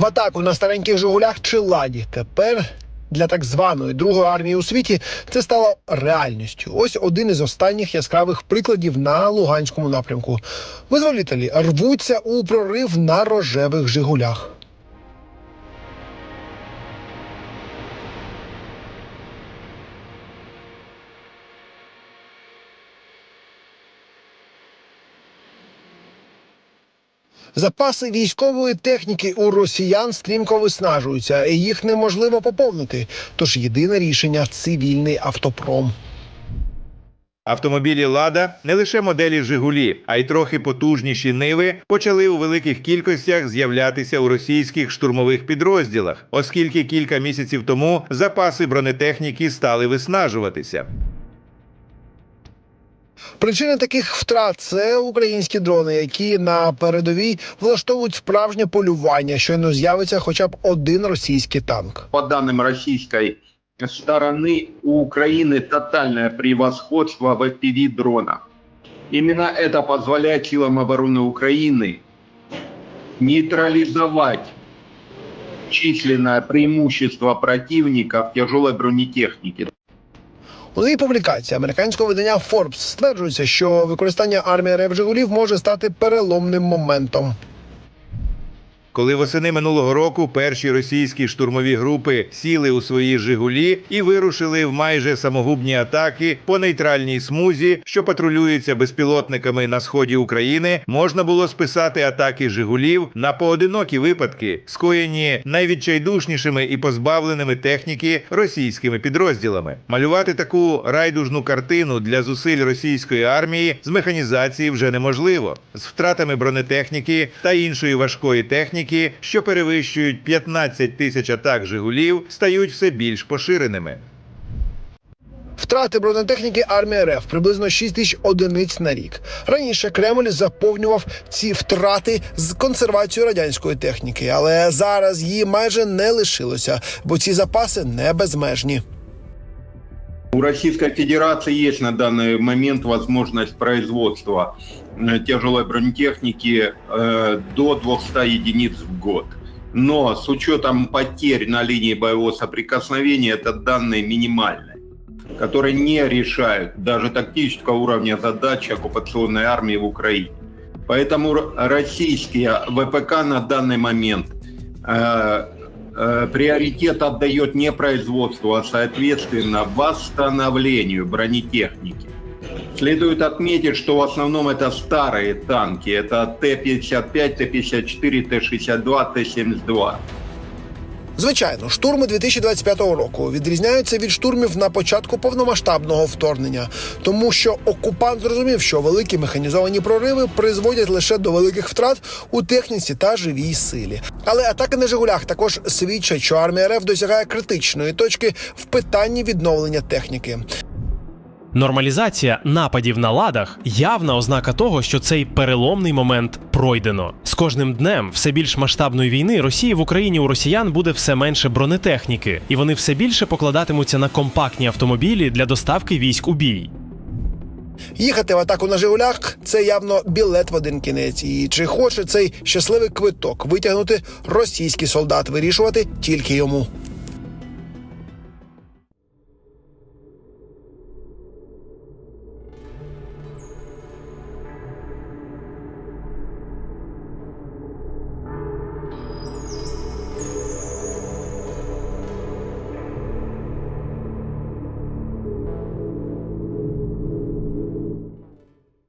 в атаку на стареньких Жигулях чи ладі. Тепер для так званої другої армії у світі це стало реальністю. Ось один із останніх яскравих прикладів на Луганському напрямку. Визволітелі рвуться у прорив на рожевих Жигулях. Запаси військової техніки у росіян стрімко виснажуються, і їх неможливо поповнити. Тож єдине рішення цивільний автопром. Автомобілі Лада не лише моделі Жигулі, а й трохи потужніші ниви почали у великих кількостях з'являтися у російських штурмових підрозділах, оскільки кілька місяців тому запаси бронетехніки стали виснажуватися. Причина таких втрат це українські дрони, які на передовій влаштовують справжнє полювання, щойно з'явиться хоча б один російський танк. по данным российской стороны, у Украины тотальное превосходство в FPV-дронах. Именно это позволяет силам обороны Украины нейтрализовать численное преимущество противника в тяжелой бронетехнике. У новій публікації американського видання Forbes стверджується, що використання армії РФ Жигулів може стати переломним моментом. Коли восени минулого року перші російські штурмові групи сіли у свої Жигулі і вирушили в майже самогубні атаки по нейтральній смузі, що патрулюється безпілотниками на сході України, можна було списати атаки Жигулів на поодинокі випадки, скоєні найвідчайдушнішими і позбавленими техніки російськими підрозділами. Малювати таку райдужну картину для зусиль російської армії з механізації вже неможливо з втратами бронетехніки та іншої важкої техніки, що перевищують 15 тисяч атак Жигулів, стають все більш поширеними. Втрати бронетехніки армії РФ приблизно 6 тисяч одиниць на рік. Раніше Кремль заповнював ці втрати з консервацією радянської техніки, але зараз її майже не лишилося, бо ці запаси не безмежні. У Российской Федерации есть на данный момент возможность производства э, тяжелой бронетехники э, до 200 единиц в год. Но с учетом потерь на линии боевого соприкосновения это данные минимальные, которые не решают даже тактического уровня задач оккупационной армии в Украине. Поэтому российские ВПК на данный момент э, э, приоритет отдает не производству, а соответственно восстановлению бронетехники. Следует отметить, что в основном это старые танки. Это Т-55, Т-54, Т-62, Т-72. Звичайно, штурми 2025 року відрізняються від штурмів на початку повномасштабного вторгнення, тому що окупант зрозумів, що великі механізовані прориви призводять лише до великих втрат у техніці та живій силі. Але атаки на Жигулях також свідчать, що армія РФ досягає критичної точки в питанні відновлення техніки. Нормалізація нападів на ладах явна ознака того, що цей переломний момент пройдено. З кожним днем все більш масштабної війни Росії в Україні у росіян буде все менше бронетехніки, і вони все більше покладатимуться на компактні автомобілі для доставки військ у бій. Їхати в атаку на Жигулях це явно білет в один кінець. І чи хоче цей щасливий квиток витягнути російський солдат, вирішувати тільки йому.